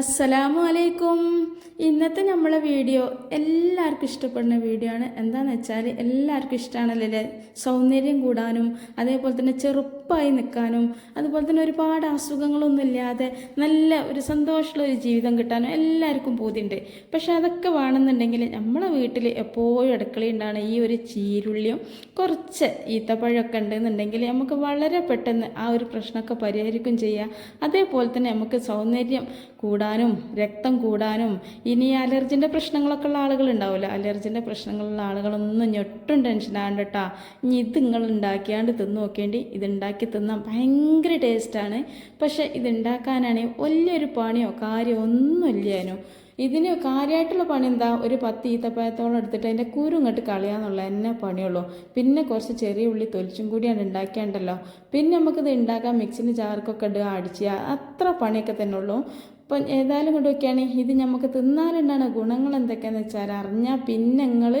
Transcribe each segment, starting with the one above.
അസ്സലാമു അലൈക്കും ഇന്നത്തെ നമ്മളെ വീഡിയോ എല്ലാവർക്കും ഇഷ്ടപ്പെടുന്ന വീഡിയോ ആണ്. എന്താണെന്ന് വെച്ചാൽ എല്ലാവർക്കും ഇഷ്ടമാണല്ലോ സൗന്ദര്യം കൂടാനും അതേപോലെ തന്നെ ചെറുപ്പമായി നിൽക്കാനും അതുപോലെ തന്നെ ഒരുപാട് അസുഖങ്ങളൊന്നും ഇല്ലാതെ നല്ല ഒരു സന്തോഷമുള്ള ഒരു ജീവിതം കിട്ടാനും എല്ലാവർക്കും പൂതിയുണ്ട്. പക്ഷെ അതൊക്കെ വേണമെന്നുണ്ടെങ്കിൽ നമ്മളെ വീട്ടിൽ എപ്പോഴും അടുക്കളയുണ്ടാണ് ഈ ഒരു ചീരുള്ളിയും കുറച്ച് ഈത്തപ്പഴമൊക്കെ ഉണ്ടെന്നുണ്ടെങ്കിൽ നമുക്ക് വളരെ പെട്ടെന്ന് ആ ഒരു പ്രശ്നമൊക്കെ പരിഹരിക്കും ചെയ്യാം. അതേപോലെ തന്നെ നമുക്ക് സൗന്ദര്യം കൂടാനും രക്തം കൂടാനും. ഇനി അലർജിന്റെ പ്രശ്നങ്ങളൊക്കെ ഉള്ള ആളുകൾ ഉണ്ടാവില്ല അലർജിന്റെ പ്രശ്നങ്ങളുള്ള ആളുകളൊന്നും ഒട്ടും ടെൻഷൻ കേട്ടോ ഇനി ഇത് നിങ്ങൾ ഉണ്ടാക്കിയാണ്ട് തിന്ന് നോക്കേണ്ടി ഇത് ഉണ്ടാക്കി തിന്നാൻ ഭയങ്കര ടേസ്റ്റാണ് പക്ഷേ ഇത് ഉണ്ടാക്കാനാണെങ്കിൽ വലിയൊരു പണിയോ കാര്യമോ ഒന്നുമില്ലേനു ഇതിന് കാര്യമായിട്ടുള്ള പണി എന്താ? ഒരു പത്ത് ഈത്തപ്പഴത്തോളം എടുത്തിട്ട് അതിന്റെ കുരു ഇങ്ങോട്ട് കളയാന്നുള്ള എന്നെ പണിയുള്ളൂ. പിന്നെ കുറച്ച് ചെറിയ ഉള്ളി തൊലിച്ചും കൂടിയാണ് ഉണ്ടാക്കിയാണ്ടല്ലോ. പിന്നെ നമുക്കിത് ഉണ്ടാക്കാൻ മിക്സിന് ചാർക്കൊക്കെ ഇടുക അടിച്ച് അത്ര പണിയൊക്കെ തന്നെ ഉള്ളൂ. അപ്പം ഏതായാലും കൊണ്ട് നോക്കുകയാണെങ്കിൽ ഇത് നമുക്ക് തിന്നാലുണ്ടാണ് ഗുണങ്ങൾ എന്തൊക്കെയാണെന്ന് വെച്ചാൽ അറിഞ്ഞാൽ പിന്നെ നിങ്ങൾ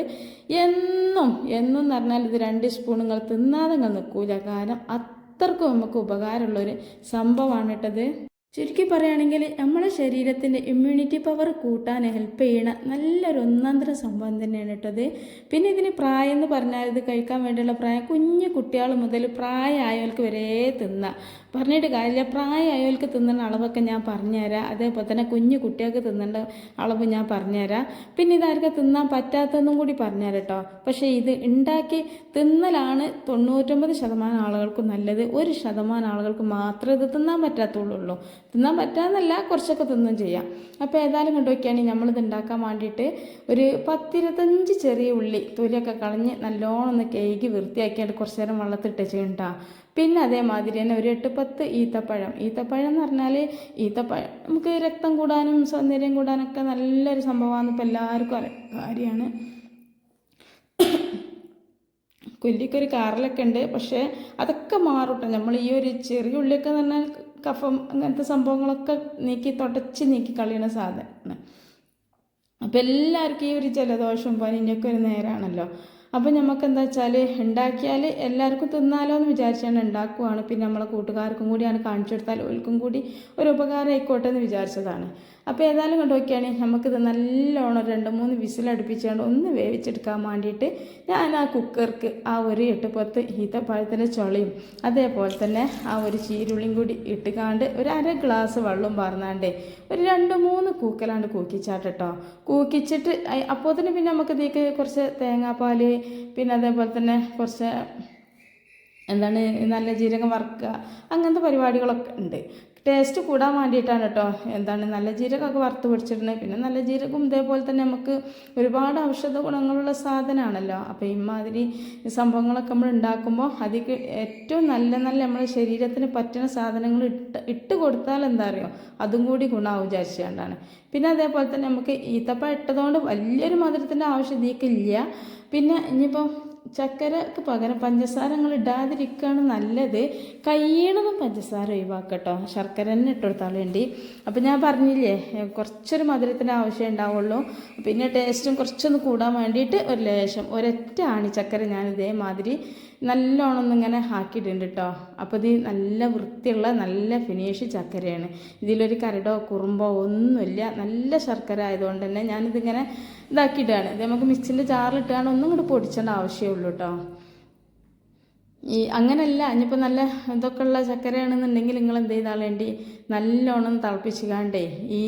എന്നും എന്നും എന്ന് പറഞ്ഞാൽ ഇത് രണ്ട് സ്പൂൺ നിങ്ങൾ തിന്നാതെ നിങ്ങൾ നിൽക്കൂല കാരണം അത്രക്കും നമുക്ക് ഉപകാരമുള്ളൊരു സംഭവമാണ് കേട്ടത്. ചുരുക്കി പറയുകയാണെങ്കിൽ നമ്മുടെ ശരീരത്തിന്റെ ഇമ്മ്യൂണിറ്റി പവർ കൂട്ടാൻ ഹെൽപ്പ് ചെയ്യണ നല്ലൊരു ഒന്നാന്തര സംഭവം തന്നെയാണ് കേട്ടത് പിന്നെ ഇതിന് പ്രായം എന്ന് പറഞ്ഞാൽ ഇത് കഴിക്കാൻ വേണ്ടിയുള്ള പ്രായം കുഞ്ഞു കുട്ടികൾ മുതൽ പ്രായമായവർക്ക് വരെ തിന്നാം. പറഞ്ഞിട്ട് കാര്യമില്ല പ്രായമായവർക്ക് തിന്നുന്ന അളവൊക്കെ ഞാൻ പറഞ്ഞുതരാം. അതേപോലെ തന്നെ കുഞ്ഞു കുട്ടികൾക്ക് തിന്നേണ്ട അളവ് ഞാൻ പറഞ്ഞുതരാം. പിന്നെ ഇതാർക്ക് തിന്നാൻ പറ്റാത്തതെന്നും കൂടി പറഞ്ഞുതരാം കേട്ടോ. പക്ഷേ ഇത് ഉണ്ടാക്കി തിന്നലാണ് തൊണ്ണൂറ്റൊമ്പത് ശതമാനം ആളുകൾക്ക് നല്ലത്. ഒരു ശതമാനം ആളുകൾക്ക് മാത്രമേ ഇത് തിന്നാൻ പറ്റാത്തുള്ളൂ. തിന്നാൻ പറ്റാന്നല്ല കുറച്ചൊക്കെ തിന്നും ചെയ്യാം. അപ്പോൾ ഏതായാലും കൊണ്ടുപോയിക്കുകയാണെങ്കിൽ നമ്മളിത് ഉണ്ടാക്കാൻ വേണ്ടിയിട്ട് ഒരു പത്തിരുപത്തഞ്ച് ചെറിയ ഉള്ളി തൊലിയൊക്കെ കളഞ്ഞ് നല്ലോണം ഒന്ന് കേക്ക് വൃത്തിയാക്കിയിട്ട് കുറച്ച് നേരം വെള്ളത്തിട്ട് ചെയ്യണ്ട പിന്നെ അതേമാതിരി തന്നെ ഒരു എട്ട് പത്ത് ഈത്തപ്പഴം. ഈത്തപ്പഴം എന്ന് പറഞ്ഞാൽ ഈത്തപ്പഴം. നമുക്ക് രക്തം കൂടാനും സൗന്ദര്യം കൂടാനൊക്കെ നല്ലൊരു സംഭവമാണ്. ഇപ്പോൾ എല്ലാവർക്കും കാര്യമാണ്. കൊല്ലിക്കൊരു കാറിലൊക്കെ ഉണ്ട്. പക്ഷേ അതൊക്കെ മാറും കേട്ടോ നമ്മൾ ഈ ഒരു ചെറിയ ഉള്ളിയൊക്കെ എന്ന് പറഞ്ഞാൽ കഫം അങ്ങനത്തെ സംഭവങ്ങളൊക്കെ നീക്കി തുടച്ച് നീക്കി കളയണ സാധനം. അപ്പോൾ എല്ലാവർക്കും ഈ ഒരു ജലദോഷം പനിന്റെയൊക്കെ ഒരു നേരമാണല്ലോ അപ്പോൾ നമുക്ക് എന്താ വെച്ചാൽ ഉണ്ടാക്കിയാൽ എല്ലാവർക്കും തിന്നാലോ എന്ന് വിചാരിച്ചാണ് ഉണ്ടാക്കുവാണ് പിന്നെ നമ്മളെ കൂട്ടുകാർക്കും കൂടിയാണ് കാണിച്ചു കൊടുത്താൽ ഓൽക്കും കൂടി ഒരു ഉപകാരം ആയിക്കോട്ടെ എന്ന് വിചാരിച്ചതാണ്. അപ്പോൾ ഏതായാലും കൊണ്ട് നോക്കിയാണെങ്കിൽ നമുക്കിത് നല്ലോണം രണ്ട് മൂന്ന് വിസിലടുപ്പിച്ചുകൊണ്ട് ഒന്ന് വേവിച്ചെടുക്കാൻ വേണ്ടിയിട്ട് ഞാൻ ആ കുക്കർക്ക് ആ ഒരു എട്ട് പത്ത് ഈത്തപ്പഴത്തിന്റെ ചുളയും അതേപോലെ തന്നെ ആ ഒരു ചീരുള്ളിയും കൂടി ഇട്ടുകാണ്ട് ഒരു അര ഗ്ലാസ് വെള്ളം പറഞ്ഞാണ്ട് ഒരു രണ്ട് മൂന്ന് കൂക്കലാണ്ട് കൂക്കിച്ചാട്ടോ കൂക്കിച്ചിട്ട് അപ്പോൾ തന്നെ പിന്നെ നമുക്ക് ഇതിലേക്ക് കുറച്ച് തേങ്ങാപ്പാൽ പിന്നെ അതേപോലെ തന്നെ കുറച്ച് എന്താണ് നല്ല ജീരകം വറുക്കുക അങ്ങനത്തെ പരിപാടികളൊക്കെ ഉണ്ട്. ടേസ്റ്റ് കൂടാൻ വേണ്ടിയിട്ടാണ് കേട്ടോ എന്താണ് നല്ല ജീരകമൊക്കെ വറുത്ത് പിടിച്ചിട്ടുണ്ട് പിന്നെ നല്ല ജീരകം ഇതേപോലെ തന്നെ നമുക്ക് ഒരുപാട് ഔഷധ ഗുണങ്ങളുള്ള സാധനമാണല്ലോ. അപ്പോൾ ഇമാതിരി സംഭവങ്ങളൊക്കെ നമ്മൾ ഉണ്ടാക്കുമ്പോൾ അതിക്ക് ഏറ്റവും നല്ല നല്ല നമ്മുടെ ശരീരത്തിന് പറ്റുന്ന സാധനങ്ങൾ ഇട്ട് ഇട്ട് കൊടുത്താൽ എന്താ അറിയോ? അതും കൂടി ഗുണമാവും വിചാരിച്ചുകൊണ്ടാണ് പിന്നെ അതേപോലെ തന്നെ നമുക്ക് ഈത്തപ്പഴം ഇട്ടതുകൊണ്ട് വലിയൊരു മധുരത്തിന്റെ ആവശ്യം ഇതിക്കില്ല പിന്നെ ഇനിയിപ്പോൾ ചക്കരക്ക് പകരം പഞ്ചസാര നിങ്ങൾ ഇടാതിരിക്കുകയാണ് നല്ലത്. കയ്യണതും പഞ്ചസാര ഒഴിവാക്കട്ടോ. ശർക്കര തന്നെ ഇട്ടുകൊടുത്താൽ വേണ്ടി അപ്പം ഞാൻ പറഞ്ഞില്ലേ കുറച്ചൊരു മധുരത്തിന്റെ ആവശ്യം ഉണ്ടാവുള്ളൂ. പിന്നെ ടേസ്റ്റും കുറച്ചൊന്ന് കൂടാൻ വേണ്ടിയിട്ട് ഒരു ലേശം ഒരൊറ്റ ആണി ചക്കര ഞാൻ ഇതേമാതിരി നല്ലോണം ഒന്നിങ്ങനെ ആക്കിയിട്ടുണ്ട് കേട്ടോ അപ്പോൾ ഇത് നല്ല വൃത്തിയുള്ള നല്ല ഫിനിഷ് ചക്കരയാണ്. ഇതിലൊരു കരടോ കുറുമ്പോ ഒന്നുമില്ല. നല്ല ശർക്കര ആയതുകൊണ്ട് തന്നെ ഞാനിതിങ്ങനെ ഇതാക്കിയിട്ടാണ്. ഇത് നമുക്ക് മിക്സിന്റെ ജാറിലിട്ടാണ് ഒന്നും കൂടി പൊടിച്ചേണ്ട ആവശ്യമുള്ളൂ കേട്ടോ. ഈ അങ്ങനെയല്ല ഇനിയിപ്പോൾ നല്ല ഇതൊക്കെ ഉള്ള ചക്കരയാണെന്നുണ്ടെങ്കിൽ നിങ്ങൾ എന്ത് ചെയ്താളേണ്ടി നല്ലോണം തിളപ്പിച്ചുകാണ്ടേ ഈ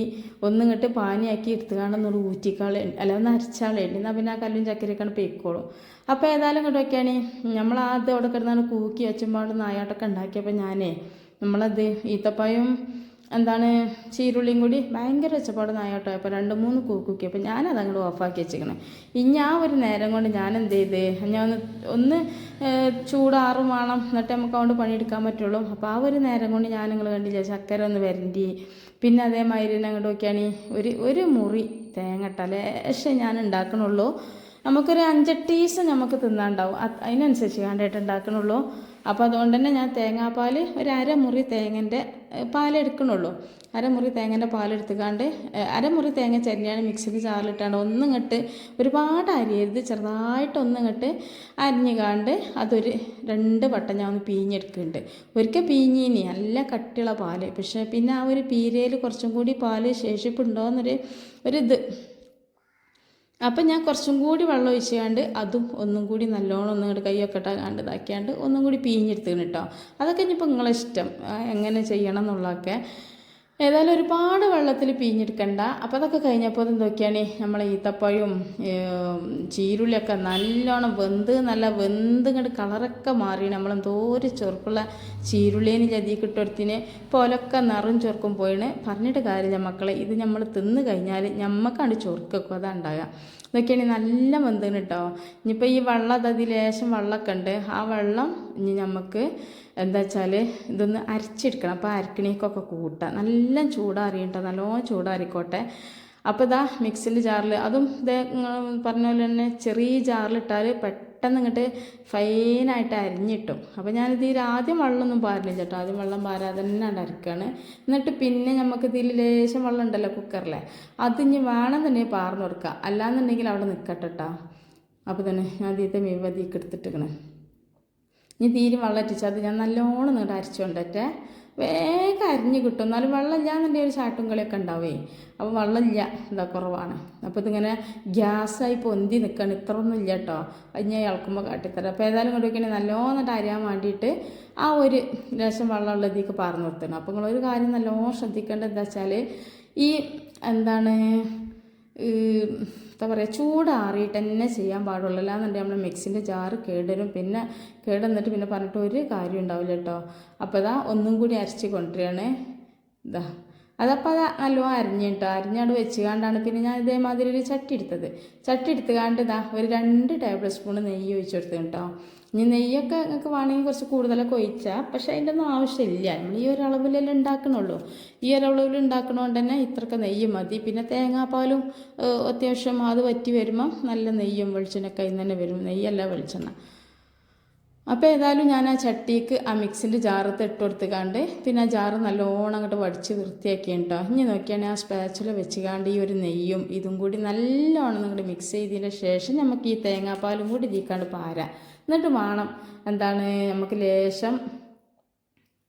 ഒന്നിങ്ങോട്ട് പാനിയാക്കി എടുത്തുകാണ്ടൊന്നൊരു ഊറ്റിക്കാളേണ്ടി അല്ല ഒന്ന് അരച്ചാളേണ്ടി എന്നാൽ പിന്നെ ആ കല്ലും ചക്കരയൊക്കെയാണ് പേക്കോളും അപ്പോൾ ഏതായാലും ഇങ്ങോട്ട് വയ്ക്കുകയാണ് നമ്മൾ ആദ്യം അവിടെ കിടന്നാണ് കൂക്കി വെച്ചുമ്പോൾ നായാട്ടൊക്കെ ഉണ്ടാക്കിയപ്പോൾ ഞാനേ നമ്മളത് ഈത്തപ്പഴം എന്താണ് ചീരുള്ളിയും കൂടി ഭയങ്കര ഒച്ചപ്പാട് നായോട്ടോ. അപ്പോൾ രണ്ട് മൂന്ന് കൂക്കുക്കി. അപ്പോൾ ഞാനത് അങ്ങോട്ട് ഓഫാക്കി വെച്ചിരിക്കണേ ഇനി ആ ഒരു നേരം കൊണ്ട് ഞാൻ എന്ത് ചെയ്ത്? ഞാൻ ഒന്ന് ഒന്ന് ചൂടാറും വേണം. എന്നിട്ട് നമുക്ക് അതുകൊണ്ട് പണിയെടുക്കാൻ പറ്റുള്ളൂ. അപ്പോൾ ആ ഒരു നേരം കൊണ്ട് ഞാൻ നിങ്ങൾ കണ്ടില്ല ചക്കര ഒന്ന് വരണ്ടി. പിന്നെ അതേമാതിരി തന്നെ അങ്ങോട്ട് നോക്കിയാണെങ്കിൽ ഒരു ഒരു മുറി തേങ്ങട്ട ലേശം ഞാൻ ഉണ്ടാക്കണുള്ളൂ നമുക്കൊരു അഞ്ചെട്ട് ടീസ് നമുക്ക് തിന്നാണ്ടാവും. അതിനനുസരിച്ച് കണ്ടായിട്ട് ഉണ്ടാക്കണുള്ളൂ അപ്പോൾ അതുകൊണ്ട് തന്നെ ഞാൻ തേങ്ങാപ്പാൽ ഒരു അരമുറി തേങ്ങന്റെ പാലെടുക്കണുള്ളൂ അരമുറി തേങ്ങന്റെ പാലെടുത്തുകാണ്ട് അരമുറി തേങ്ങ ചരിഞ്ഞാണ് മിക്സിക്ക് ചാറിലിട്ടാണ് ഒന്നും ഇങ്ങോട്ട് ഒരുപാട് അരിയരുത് ചെറുതായിട്ട് ഒന്നും ഇങ്ങോട്ട് അരിഞ്ഞുകാണ്ട് അതൊരു രണ്ട് വട്ടം ഞാൻ ഒന്ന് പീഞ്ഞെടുക്കുന്നുണ്ട്. ഒരിക്കൽ പീഞ്ഞീനി നല്ല കട്ടിയുള്ള പാൽ. പക്ഷേ പിന്നെ ആ ഒരു പീരയിൽ കുറച്ചും കൂടി പാൽ ശേഷിപ്പുണ്ടോയെന്നൊരു ഒരിത്. അപ്പം ഞാൻ കുറച്ചും കൂടി വെള്ളം ഒഴിച്ചുകൊണ്ട് അതും ഒന്നും കൂടി നല്ലോണം ഒന്നും കൂടി കൈയൊക്കെ ഇട്ടാണ്ട് ഇതാക്കിയാണ്ട് ഒന്നും കൂടി പിഴിഞ്ഞെടുത്തു കേട്ടോ അതൊക്കെ ഇനിയിപ്പോൾ നിങ്ങളെ ഇഷ്ടം. എങ്ങനെ ചെയ്യണം എന്നുള്ളതൊക്കെ ഏതായാലും ഒരുപാട് വെള്ളത്തിൽ പീഞ്ഞെടുക്കണ്ട അപ്പോൾ അതൊക്കെ കഴിഞ്ഞപ്പോൾ എന്തൊക്കെയാണ് നമ്മൾ ഈത്തപ്പഴവും ചീരുള്ളിയൊക്കെ നല്ലോണം വെന്ത് നല്ല വെന്ത് ഇങ്ങോട്ട് കളറൊക്കെ മാറി നമ്മൾ എന്തോ ഒരു ചൊറുക്കുള്ള ചീരുള്ളിന് ജതി കിട്ടുടത്തിന് പോലൊക്കെ നിറം ചൊറുക്കും പോയിന് പറഞ്ഞിട്ട് കാര്യമില്ല മക്കളെ ഇത് നമ്മൾ തിന്ന് കഴിഞ്ഞാൽ ഞമ്മക്കാണ്ട് ചൊറുക്കൊക്കെ. അതാ ഉണ്ടാകുക ഇതൊക്കെയാണ് നല്ല വെന്തിന് കേട്ടോ ഇനിയിപ്പോൾ ഈ വെള്ളം അതതി ലേശം വെള്ളമൊക്കെ ഉണ്ട്. ആ വെള്ളം ഇനി നമുക്ക് എന്താ വെച്ചാൽ ഇതൊന്ന് അരച്ചെടുക്കണം. അപ്പോൾ അരക്കണേക്കൊക്കെ കൂട്ടാം. നല്ല ചൂടാറിയിട്ടോ നല്ലോണം ചൂടാറിക്കോട്ടെ. അപ്പോൾ ഇതാ മിക്സിയിൽ ജാറിൽ അതും ഇതേ പറഞ്ഞ പോലെ തന്നെ ചെറിയ ജാറിലിട്ടാൽ പെട്ടെന്ന് ഇങ്ങോട്ട് ഫൈനായിട്ട് അരിഞ്ഞിട്ടും. അപ്പോൾ ഞാനിത് ഇതിൽ ആദ്യം വെള്ളമൊന്നും പാരില്ല ചേട്ടോ. ആദ്യം വെള്ളം പാരാതെ തന്നെ അരക്കുകയാണ് എന്നിട്ട് പിന്നെ നമുക്ക് ഇതിൽ ലേശം വെള്ളം ഉണ്ടല്ലോ കുക്കറിലെ അത് ഇനി വേണമെന്നുണ്ടെങ്കിൽ പാർന്ന് കൊടുക്കുക അല്ലാന്നുണ്ടെങ്കിൽ അവിടെ നിൽക്കട്ടെ കേട്ടോ അപ്പോൾ തന്നെ ഞാൻ ഇതിത്തെ മീവതിക്ക് എടുത്തിട്ടിരിക്കണേ. ഇനി തീരും വെള്ളം ഇട്ടിച്ച് അത് ഞാൻ നല്ലോണം നീട്ട് അരച്ചുകൊണ്ടേ വേഗം അരിഞ്ഞ് കിട്ടും. എന്നാലും വെള്ളമില്ല എന്നുണ്ടെങ്കിൽ ഒരു ചാട്ടും കളിയൊക്കെ ഉണ്ടാവേ. അപ്പോൾ വെള്ളമില്ല. എന്താ കുറവാണ്. അപ്പോൾ ഇതിങ്ങനെ ഗ്യാസായി പൊന്തി നിൽക്കണം ഇത്ര ഒന്നും ഇല്ല കേട്ടോ. അത് ഞാൻ ഇളക്കുമ്പോൾ കാട്ടിത്തരാം. അപ്പോൾ ഏതായാലും കൊണ്ട് വയ്ക്കണേ നല്ലോണം അരിയാൻ വേണ്ടിയിട്ട് ആ ഒരു ലേശം വെള്ളമുള്ള ഇതിലേക്ക് പറഞ്ഞു നിർത്തണം അപ്പോൾ നിങ്ങളൊരു കാര്യം നല്ലോണം ശ്രദ്ധിക്കേണ്ടത് എന്താ വെച്ചാൽ ഈ എന്താണ് എന്താ പറയുക ചൂടാറിയിട്ട് തന്നെ ചെയ്യാൻ പാടുള്ളൂ. അല്ലാന്നുണ്ടെങ്കിൽ നമ്മൾ മിക്സിന്റെ ജാറ് കേടരും പിന്നെ കേടന്നിട്ട് പിന്നെ പറഞ്ഞിട്ട് ഒരു കാര്യം ഉണ്ടാവില്ല കേട്ടോ അപ്പോൾ ഇതാ ഒന്നും കൂടി അരച്ച് കൊണ്ടുവരികയാണ്. ഇതാ അതപ്പോൾ അത് നല്ലോണം കേട്ടോ അരിഞ്ഞാണ്ട് വെച്ചുകൊണ്ടാണ് പിന്നെ ഞാൻ ഇതേമാതിരി ഒരു ചട്ടി എടുത്തത്. ചട്ടി എടുത്തുകാണ്ട് ഇതാ ഒരു രണ്ട് ടേബിൾ സ്പൂൺ നെയ്യ് ഒഴിച്ചു കൊടുത്തു കേട്ടോ ഇനി നെയ്യൊക്കെ നിങ്ങൾക്ക് വേണമെങ്കിൽ കുറച്ച് കൂടുതലൊക്കെ ഒഴിച്ചാൽ പക്ഷേ അതിന്റെ ഒന്നും ആവശ്യമില്ല. നമ്മൾ ഈ ഒരു അളവിലല്ലേ ഉണ്ടാക്കണുള്ളൂ. ഈ ഒരു അളവിൽ ഉണ്ടാക്കണോണ്ട് തന്നെ ഇത്രയൊക്കെ നെയ്യ് മതി. പിന്നെ തേങ്ങാപ്പാലും അത്യാവശ്യം അത് വറ്റി വരുമ്പം നല്ല നെയ്യും വെളിച്ചെണ്ണയൊക്കെ നിന്ന് തന്നെ വരും. നെയ്യല്ല വെളിച്ചെണ്ണ. അപ്പോൾ ഏതായാലും ഞാൻ ആ ചട്ടിക്ക് ആ മിക്സിന്റെ ജാറത്ത് ഇട്ട് കൊടുത്തുകാണ്ട് പിന്നെ ആ ജാറ് നല്ലോണം അങ്ങോട്ട് വടിച്ച് വൃത്തിയാക്കി കേട്ടോ ഇനി നോക്കിയാണെങ്കിൽ ആ സ്പാച്ചുല വെച്ചുകാണ്ട് ഈ ഒരു നെയ്യും ഇതും കൂടി നല്ലോണം അങ്ങോട്ട് മിക്സ് ചെയ്തതിന് ശേഷം നമുക്ക് ഈ തേങ്ങാപ്പാലും കൂടി ഇതിക്കാണ്ട് പാരാം. എന്നിട്ട് വേണം എന്താണ് നമുക്ക് ലേശം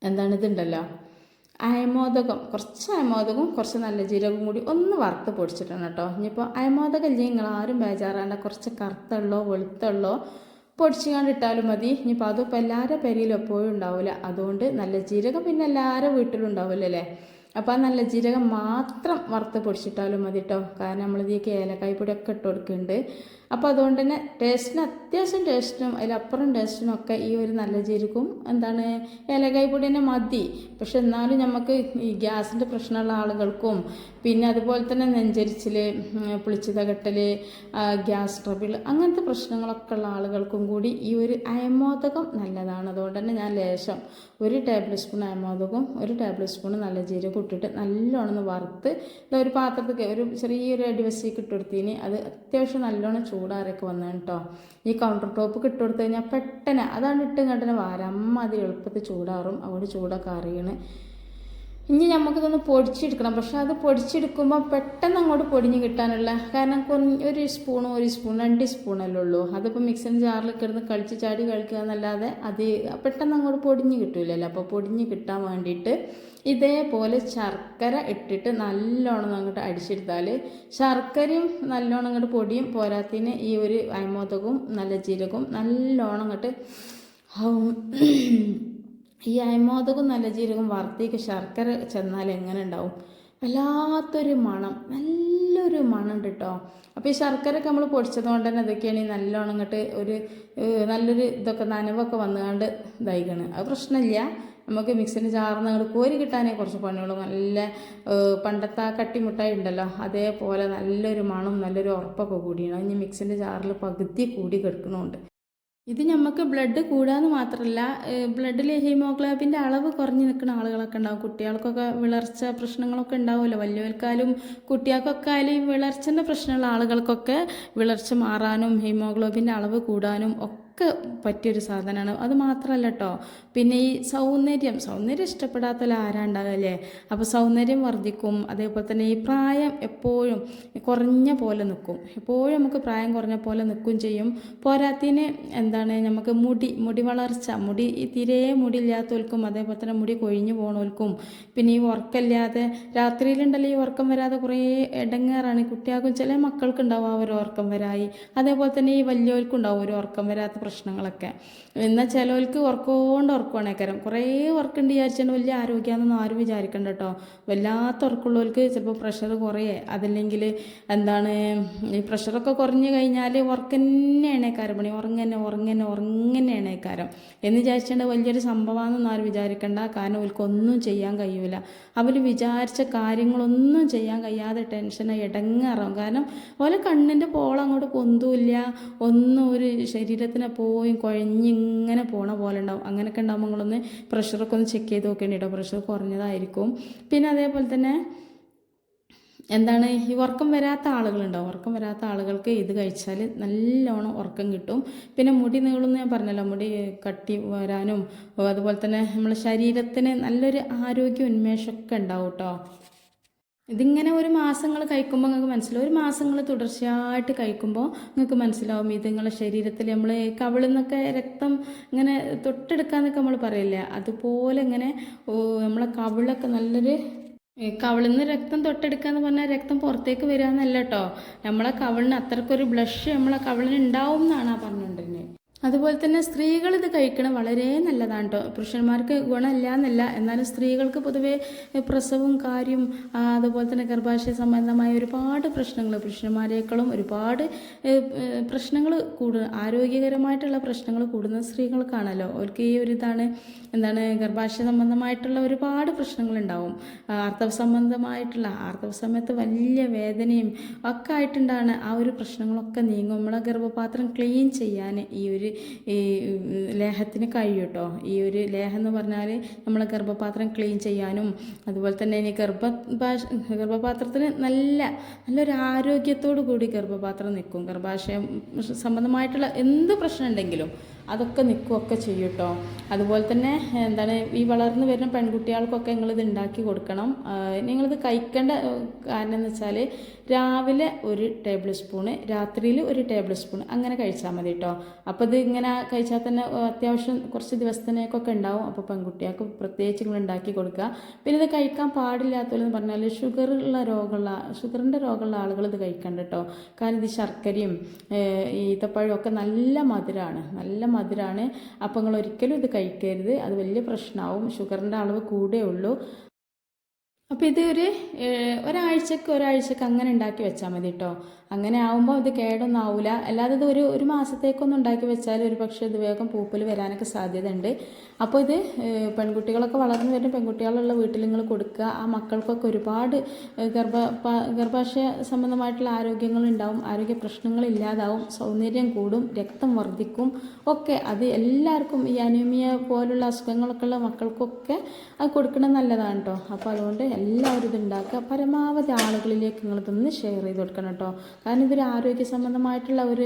എന്താണ് ഇതുണ്ടല്ലോ? അയമോദകം. കുറച്ച് അയമോദകവും കുറച്ച് നല്ല ജീരകവും കൂടി ഒന്ന് വറുത്ത് പൊടിച്ചിട്ടാണ് കേട്ടോ. ഇനിയിപ്പോൾ അയമോദകം ഇല്ലെങ്കിൽ നിങ്ങൾ ആരും ബേജാറാണ്ട. കുറച്ച് കറുത്തുള്ളോ വെളുത്തുള്ളോ പൊടിച്ചുകൊണ്ട് ഇട്ടാലും മതി ഇനിയിപ്പോൾ അതിപ്പോൾ എല്ലാവരുടെ പെരയിലും എപ്പോഴും ഉണ്ടാവില്ല അതുകൊണ്ട് നല്ല ജീരകം പിന്നെ എല്ലാവരുടെ വീട്ടിലും ഉണ്ടാവില്ല അല്ലേ അപ്പോൾ ആ നല്ല ജീരകം മാത്രം വറുത്ത് പൊടിച്ചിട്ടാലും മതി കേട്ടോ കാരണം നമ്മളിതിലേക്ക് ഏലക്കായ് പൊടിയൊക്കെ ഇട്ട് കൊടുക്കുന്നുണ്ട് അപ്പോൾ അതുകൊണ്ട് തന്നെ ടേസ്റ്റിന് അത്യാവശ്യം ടേസ്റ്റിനും അതിലപ്പുറം ടേസ്റ്റിനും ഒക്കെ ഈ ഒരു നല്ല ജീരകവും എന്താണ് ഏലക്കായ് പൊടി തന്നെ മതി. പക്ഷെ എന്നാലും നമുക്ക് ഈ ഗ്യാസിന്റെ പ്രശ്നമുള്ള ആളുകൾക്കും പിന്നെ അതുപോലെ തന്നെ നെഞ്ചരിച്ചിൽ പുളിച്ചിതകട്ടൽ ഗ്യാസ് ട്രബിൾ അങ്ങനത്തെ പ്രശ്നങ്ങളൊക്കെ ഉള്ള ആളുകൾക്കും കൂടി ഈ ഒരു അയമോദകം നല്ലതാണ്. അതുകൊണ്ട് തന്നെ ഞാൻ ലേശം ഒരു ടേബിൾ സ്പൂൺ അയമോദകവും ഒരു ടേബിൾ സ്പൂൺ നല്ല ജീരകം ഇട്ടിട്ട് നല്ലോണം ഒന്ന് വറുത്ത് ഒരു പാത്രത്തിൽ ഒരു ചെറിയൊരു അടിവശിക്ക് ഇട്ടുകൊടുത്തിന്. അത് അത്യാവശ്യം നല്ലോണം ചൂടാറൊക്കെ വന്നു കേട്ടോ ഈ കൗണ്ടർ ടോപ്പ് കിട്ടുകൊടുത്ത് കൊടുത്തു കഴിഞ്ഞാൽ പെട്ടെന്ന് അതാണ് ഇട്ട് ഇങ്ങോട്ട് വാരം. അത് എളുപ്പത്തിൽ ചൂടാറും. അവിടെ ചൂടൊക്കെ അറിയണേ. ഇനി നമുക്കിതൊന്ന് പൊടിച്ചെടുക്കണം. പക്ഷെ അത് പൊടിച്ചെടുക്കുമ്പോൾ പെട്ടെന്ന് അങ്ങോട്ട് പൊടിഞ്ഞ് കിട്ടാനുള്ള കാരണം ഒരു സ്പൂണും ഒരു സ്പൂൺ രണ്ട് സ്പൂണല്ലേ ഉള്ളൂ. അതിപ്പോൾ മിക്സിന്റെ ജാറിൽ കിടന്ന് കളിച്ച് ചാടി കളിക്കുക എന്നല്ലാതെ അത് പെട്ടെന്ന് അങ്ങോട്ട് പൊടിഞ്ഞ് കിട്ടില്ലല്ലോ അപ്പോൾ പൊടിഞ്ഞ് കിട്ടാൻ വേണ്ടിയിട്ട് ഇതേപോലെ ശർക്കര ഇട്ടിട്ട് നല്ലോണം അങ്ങോട്ട് അടിച്ചെടുത്താൽ ശർക്കരയും നല്ലോണം അങ്ങോട്ട് പൊടിയും പോരാത്തിന് ഈ ഒരു അയമോദകവും നല്ല ജീരകവും നല്ലോണം അങ്ങോട്ട് ഈ അയമോദകം നല്ല ജീരകം വറുത്തേക്ക് ശർക്കര ചെന്നാൽ എങ്ങനെ ഉണ്ടാവും? വല്ലാത്തൊരു മണം നല്ലൊരു മണം ഉണ്ട് കേട്ടോ അപ്പോൾ ഈ ശർക്കരയൊക്കെ നമ്മൾ പൊടിച്ചത് കൊണ്ട് തന്നെ ഇതൊക്കെയാണ് ഈ നല്ലോണം ഇങ്ങോട്ട് ഒരു നല്ലൊരു ഇതൊക്കെ നനവൊക്കെ വന്നുകൊണ്ട് ഇതായിക്കണ്. അത് പ്രശ്നമില്ല. നമുക്ക് മിക്സിന്റെ ചാർന്ന് അങ്ങോട്ട് കോരി കിട്ടാനേ കുറച്ച് പണിയുള്ളൂ. നല്ല പണ്ടത്തെ ആ കട്ടിമുട്ടായി ഉണ്ടല്ലോ അതേപോലെ നല്ലൊരു മണം നല്ലൊരു ഉറപ്പൊക്കെ കൂടിയാണ്. ഇനി മിക്സിന്റെ ചാറിൽ പകുതി കൂടി കിടക്കണമുണ്ട് ഇത് നമുക്ക് ബ്ലഡ് കൂടാന്ന് മാത്രമല്ല ബ്ലഡിൽ ഹീമോഗ്ലോബിന്റെ അളവ് കുറഞ്ഞു നിൽക്കുന്ന ആളുകളൊക്കെ ഉണ്ടാവും കുട്ടികൾക്കൊക്കെ വിളർച്ച പ്രശ്നങ്ങളൊക്കെ ഉണ്ടാവുമല്ലോ വലിയവർക്കാലും കുട്ടികൾക്കൊക്കെ ആയാലും വിളർച്ചന്റെ പ്രശ്നമുള്ള ആളുകൾക്കൊക്കെ വിളർച്ച മാറാനും ഹീമോഗ്ലോബിന്റെ അളവ് കൂടാനും ഒക്കെ ഒക്കെ പറ്റിയൊരു സാധനമാണ്. അത് മാത്രമല്ല കേട്ടോ പിന്നെ ഈ സൗന്ദര്യം സൗന്ദര്യം ഇഷ്ടപ്പെടാത്ത ആരാണ്ടാകല്ലേ അപ്പോൾ സൗന്ദര്യം വർദ്ധിക്കും. അതേപോലെ തന്നെ ഈ പ്രായം എപ്പോഴും കുറഞ്ഞ പോലെ നിൽക്കും എപ്പോഴും നമുക്ക് പ്രായം കുറഞ്ഞ പോലെ നിൽക്കും ചെയ്യും. പോരാത്തിന് എന്താണ്? നമുക്ക് മുടി മുടി വളർച്ച മുടി തീരെ മുടി ഇല്ലാത്തവർക്കും അതേപോലെ തന്നെ മുടി കൊഴിഞ്ഞു പോകണവർക്കും പിന്നെ ഈ ഉറക്കമില്ലാതെ രാത്രിയിലുണ്ടല്ലോ ഈ ഉറക്കം വരാതെ കുറേ ഇടങ്ങേറാണ് കുട്ടികൾക്കും ചില മക്കൾക്കുണ്ടാവും ആ ഒരു ഉറക്കം വരായി. അതേപോലെ തന്നെ ഈ വലിയവർക്കുണ്ടാവും ഒരു ഉറക്കം വരാത്ത പ്രശ്നങ്ങളൊക്കെ. എന്നാൽ ചിലവർക്ക് ഉറക്കോണ്ട് ഉറക്കുവാണേക്കാരം. കുറേ ഉറക്കുണ്ട് വിചാരിച്ചാൽ വലിയ ആരോഗ്യമാണെന്നൊന്നും ആരും വിചാരിക്കണ്ട കേട്ടോ വല്ലാത്ത ഉറക്കമുള്ളവർക്ക് ചിലപ്പോൾ പ്രഷർ കുറയേ അതല്ലെങ്കിൽ എന്താണ് ഈ പ്രഷറൊക്കെ കുറഞ്ഞു കഴിഞ്ഞാൽ ഉറക്കന്നെ എണേക്കാരം പണി ഉറങ്ങന്നെ ഉറങ്ങന്നെ ഉറങ്ങന്നെ എണേക്കാരം എന്ന് വിചാരിച്ചാൽ വലിയൊരു സംഭവമാണെന്നൊന്നും ആരും വിചാരിക്കണ്ട. കാരണം അവർക്കൊന്നും ചെയ്യാൻ കഴിയൂല. അവർ വിചാരിച്ച കാര്യങ്ങളൊന്നും ചെയ്യാൻ കഴിയാതെ ടെൻഷനായി ഇടങ്ങാറാവും കാരണം ഓലെ കണ്ണിന്റെ പോളം അങ്ങോട്ട് പൊന്തൂല്ല. ഒന്നും ഒരു ശരീരത്തിനെ പോയി കുഴഞ്ഞിങ്ങനെ പോണ പോലെ ഉണ്ടാവും. അങ്ങനെയൊക്കെ ഉണ്ടാകുമ്പോൾ നിങ്ങളൊന്ന് പ്രഷറൊക്കെ ഒന്ന് ചെക്ക് ചെയ്ത് നോക്കേണ്ടി കേട്ടോ പ്രഷർ കുറഞ്ഞതായിരിക്കും. പിന്നെ അതേപോലെ തന്നെ എന്താണ് ഈ ഉറക്കം വരാത്ത ആളുകളുണ്ടാവും. ഉറക്കം വരാത്ത ആളുകൾക്ക് ഇത് കഴിച്ചാൽ നല്ലോണം ഉറക്കം കിട്ടും. പിന്നെ മുടി നീളുമെന്ന് ഞാൻ പറഞ്ഞല്ലോ. മുടി കട്ടി വരാനും അതുപോലെ തന്നെ നമ്മളെ ശരീരത്തിന് നല്ലൊരു ആരോഗ്യ ഉന്മേഷമൊക്കെ ഉണ്ടാവും കേട്ടോ ഇതിങ്ങനെ ഒരു മാസങ്ങൾ കഴിക്കുമ്പോൾ നിങ്ങൾക്ക് മനസ്സിലാവും. ഒരു മാസങ്ങൾ തുടർച്ചയായിട്ട് കഴിക്കുമ്പോൾ നിങ്ങൾക്ക് മനസ്സിലാവും ഇത് നിങ്ങളുടെ ശരീരത്തിൽ നമ്മൾ കവിളിൽ നിന്നൊക്കെ രക്തം ഇങ്ങനെ തൊട്ടെടുക്കാന്നൊക്കെ നമ്മൾ പറയില്ല? അതുപോലെ ഇങ്ങനെ നമ്മളെ കവിളൊക്കെ നല്ലൊരു കവിളിൽ നിന്ന് രക്തം തൊട്ടെടുക്കുക എന്ന് പറഞ്ഞാൽ രക്തം പുറത്തേക്ക് വരിക എന്നല്ല കേട്ടോ നമ്മളെ കവിളിന് അത്രക്കൊരു ബ്ലഷ് നമ്മളെ കവിളിന് ഉണ്ടാവും എന്നാണ് ആ പറഞ്ഞുകൊണ്ടിരുന്നത് അതുപോലെ തന്നെ സ്ത്രീകൾ ഇത് കഴിക്കണം വളരെ നല്ലതാണ് കേട്ടോ പുരുഷന്മാർക്ക് ഗുണമില്ല എന്നല്ല. എന്നാലും സ്ത്രീകൾക്ക് പൊതുവേ പ്രസവവും കാര്യം അതുപോലെ തന്നെ ഗർഭാശയ സംബന്ധമായ ഒരുപാട് പ്രശ്നങ്ങൾ പുരുഷന്മാരെക്കാളും ഒരുപാട് പ്രശ്നങ്ങൾ കൂടു ആരോഗ്യകരമായിട്ടുള്ള പ്രശ്നങ്ങൾ കൂടുന്ന സ്ത്രീകൾക്കാണല്ലോ. അവർക്ക് ഈ ഒരു ഇതാണ് എന്താണ് ഗർഭാശയ സംബന്ധമായിട്ടുള്ള ഒരുപാട് പ്രശ്നങ്ങളുണ്ടാവും. ആർത്തവ സംബന്ധമായിട്ടുള്ള ആർത്തവ സമയത്ത് വലിയ വേദനയും ഒക്കെ ആയിട്ടുണ്ടാണ് ആ ഒരു പ്രശ്നങ്ങളൊക്കെ നീങ്ങും. നമ്മളെ ഗർഭപാത്രം ക്ലീൻ ചെയ്യാൻ ഈ ഒരു ഈ ലേഹത്തിന് കഴിയും കേട്ടോ ഈ ഒരു ലേഹം എന്ന് പറഞ്ഞാൽ നമ്മളെ ഗർഭപാത്രം ക്ലീൻ ചെയ്യാനും അതുപോലെ തന്നെ ഇനി ഗർഭ ഗർഭപാത്രത്തിന് നല്ല നല്ലൊരു ആരോഗ്യത്തോടു കൂടി ഗർഭപാത്രം നിൽക്കും. ഗർഭാശയം സംബന്ധമായിട്ടുള്ള എന്ത് പ്രശ്നം ഉണ്ടെങ്കിലും അതൊക്കെ നിൽക്കുകയൊക്കെ ചെയ്യും കേട്ടോ അതുപോലെ തന്നെ എന്താണ് ഈ വളർന്നു വരുന്ന പെൺകുട്ടികൾക്കൊക്കെ നിങ്ങളിത് ഉണ്ടാക്കി കൊടുക്കണം. നിങ്ങളിത് കഴിക്കേണ്ട കാരണം എന്ന് വെച്ചാൽ രാവിലെ ഒരു ടേബിൾ സ്പൂണ് രാത്രിയിൽ ഒരു ടേബിൾ സ്പൂൺ അങ്ങനെ കഴിച്ചാൽ മതി കേട്ടോ അപ്പോൾ ഇത് ഇങ്ങനെ കഴിച്ചാൽ തന്നെ അത്യാവശ്യം കുറച്ച് ദിവസത്തിനേക്കൊക്കെ ഉണ്ടാവും. അപ്പോൾ പെൺകുട്ടികൾക്ക് പ്രത്യേകിച്ച് നിങ്ങൾ ഉണ്ടാക്കി കൊടുക്കുക. പിന്നെ ഇത് കഴിക്കാൻ പാടില്ലാത്തവരെന്ന് പറഞ്ഞാൽ ഷുഗറുള്ള രോഗമുള്ള ഷുഗറിന്റെ രോഗമുള്ള ആളുകൾ ഇത് കഴിക്കണ്ട കേട്ടോ കാരണം ഇത് ശർക്കരയും ഈത്തപ്പഴമൊക്കെ നല്ല മധുരമാണ് നല്ല മധുരമാണ് അപ്പോൾ നിങ്ങൾ ഒരിക്കലും ഇത് കഴിക്കരുത്. അത് വലിയ പ്രശ്നമാവും. ഷുഗറിന്റെ അളവ് കൂടേ ഉള്ളൂ. അപ്പോൾ ഇത് ഒരു ഒരാഴ്ചക്ക് ഒരാഴ്ചക്ക് അങ്ങനെ ഉണ്ടാക്കി വെച്ചാൽ മതി കേട്ടോ അങ്ങനെ ആവുമ്പോൾ ഇത് കേടൊന്നും ആവില്ല അല്ലാതെ ഇത് ഒരു ഒരു മാസത്തേക്കൊന്നും ഉണ്ടാക്കി വെച്ചാൽ ഒരു പക്ഷേ ഇത് വേഗം പൂപ്പൽ വരാനൊക്കെ സാധ്യതയുണ്ട്. അപ്പോൾ ഇത് പെൺകുട്ടികളൊക്കെ വളർന്നു വരുന്ന പെൺകുട്ടികളുള്ള വീട്ടിൽ നിങ്ങൾ കൊടുക്കുക. ആ മക്കൾക്കൊക്കെ ഒരുപാട് ഗർഭ ഗർഭാശയ സംബന്ധമായിട്ടുള്ള ആരോഗ്യങ്ങൾ ഉണ്ടാവും. ആരോഗ്യ പ്രശ്നങ്ങൾ ഇല്ലാതാവും. സൗന്ദര്യം കൂടും. രക്തം വർദ്ധിക്കും. ഒക്കെ അത് എല്ലാവർക്കും ഈ അനീമിയ പോലുള്ള അസുഖങ്ങളൊക്കെ ഉള്ള മക്കൾക്കൊക്കെ അത് കൊടുക്കണം നല്ലതാണ് കേട്ടോ അപ്പോൾ അതുകൊണ്ട് എല്ലാവരും ഇത് ഉണ്ടാക്കുക. പരമാവധി ആളുകളിലേക്ക് നിങ്ങളിതൊന്ന് ഷെയർ ചെയ്ത് കൊടുക്കണം കേട്ടോ കാരണം ഇതൊരു ആരോഗ്യ സംബന്ധമായിട്ടുള്ള ഒരു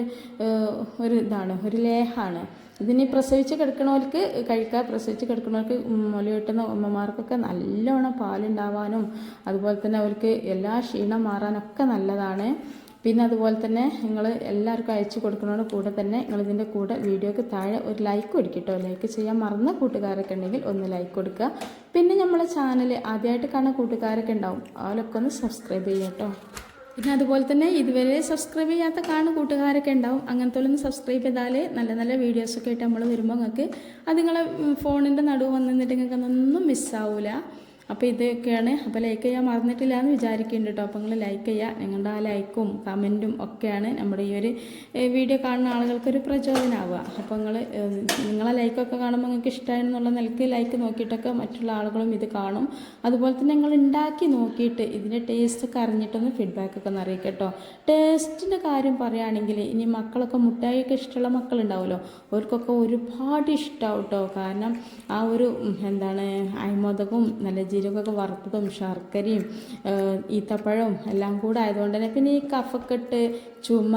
ഒരു ഇതാണ് ഒരു ലേഹമാണ് ഇതിനി പ്രസവിച്ച് കിടക്കണവർക്ക് കഴിക്കുക പ്രസവിച്ച് കിടക്കണവർക്ക് മുലയൂട്ടുന്ന അമ്മമാർക്കൊക്കെ നല്ലോണം പാലുണ്ടാവാനും അതുപോലെ തന്നെ അവർക്ക് എല്ലാ ക്ഷീണം മാറാനൊക്കെ നല്ലതാണ്. പിന്നെ അതുപോലെ തന്നെ നിങ്ങൾ എല്ലാവർക്കും അയച്ചു കൊടുക്കുന്നതോട് കൂടെ തന്നെ നിങ്ങൾ ഇതിന്റെ കൂടെ വീഡിയോക്ക് താഴെ ഒരു ലൈക്ക് കൊടുക്കട്ടോ? ലൈക്ക് ചെയ്യാൻ മറന്ന കൂട്ടുകാരൊക്കെ ഉണ്ടെങ്കിൽ ഒന്ന് ലൈക്ക് കൊടുക്കുക. പിന്നെ നമ്മളെ ചാനൽ ആദ്യമായിട്ട് കാണുന്ന കൂട്ടുകാരൊക്കെ ഉണ്ടാവും. അവരൊക്കെ ഒന്ന് സബ്സ്ക്രൈബ് ചെയ്യട്ടോ പിന്നെ അതുപോലെ തന്നെ ഇതുവരെ സബ്സ്ക്രൈബ് ചെയ്യാത്ത കാണുന്ന കൂട്ടുകാരൊക്കെ ഉണ്ടാവും. അങ്ങനത്തെ ഒന്ന് സബ്സ്ക്രൈബ് ചെയ്താൽ നല്ല നല്ല വീഡിയോസൊക്കെ ആയിട്ട് നമ്മൾ വരുമ്പോൾ നിങ്ങൾക്ക് അത് നിങ്ങളെ ഫോണിന്റെ നടുവ് വന്നിട്ട് നിങ്ങൾക്ക് അതൊന്നും മിസ്സാവില്ല അപ്പോൾ ഇതൊക്കെയാണ്. അപ്പോൾ ലൈക്ക് ചെയ്യാൻ മറന്നിട്ടില്ല എന്ന് വിചാരിക്കുന്നുണ്ട് കേട്ടോ അപ്പോൾ നിങ്ങൾ ലൈക്ക് ചെയ്യുക നിങ്ങളുടെ ആ ലൈക്കും കമന്റും ഒക്കെയാണ് നമ്മുടെ ഈ ഒരു വീഡിയോ കാണുന്ന ആളുകൾക്കൊരു പ്രചോദനമാവുക അപ്പോൾ നിങ്ങൾ നിങ്ങളെ ലൈക്കൊക്കെ കാണുമ്പോൾ നിങ്ങൾക്ക് ഇഷ്ടമായെന്നുള്ള നിലയ്ക്ക് ലൈക്ക് നോക്കിയിട്ടൊക്കെ മറ്റുള്ള ആളുകളും ഇത് കാണും. അതുപോലെ തന്നെ നിങ്ങൾ ഉണ്ടാക്കി നോക്കിയിട്ട് ഇതിന്റെ ടേസ്റ്റൊക്കെ അറിഞ്ഞിട്ടൊന്ന് ഫീഡ്ബാക്കൊക്കെ ഒന്ന് അറിയിക്കുക കേട്ടോ ടേസ്റ്റിന്റെ കാര്യം പറയുകയാണെങ്കിൽ ഇനി മക്കളൊക്കെ മുട്ടായിയൊക്കെ ഇഷ്ടമുള്ള മക്കളുണ്ടാവുമല്ലോ. അവർക്കൊക്കെ ഒരുപാട് ഇഷ്ടമാവും കേട്ടോ കാരണം ആ ഒരു എന്താണ് അയമോദകവും നല്ല ജീരകമൊക്കെ വറുത്തതും ശർക്കരയും ഈത്തപ്പഴവും എല്ലാം കൂടെ ആയതുകൊണ്ട് തന്നെ പിന്നെ ഈ കഫക്കെട്ട് ചുമ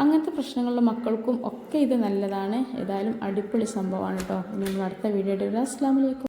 അങ്ങനത്തെ പ്രശ്നങ്ങളുള്ള മക്കൾക്കും ഒക്കെ ഇത് നല്ലതാണ്. ഏതായാലും അടിപൊളി സംഭവമാണ് കേട്ടോ ഇനി അടുത്ത വീഡിയോ ഇടുക അസ്സാം വലൈക്കും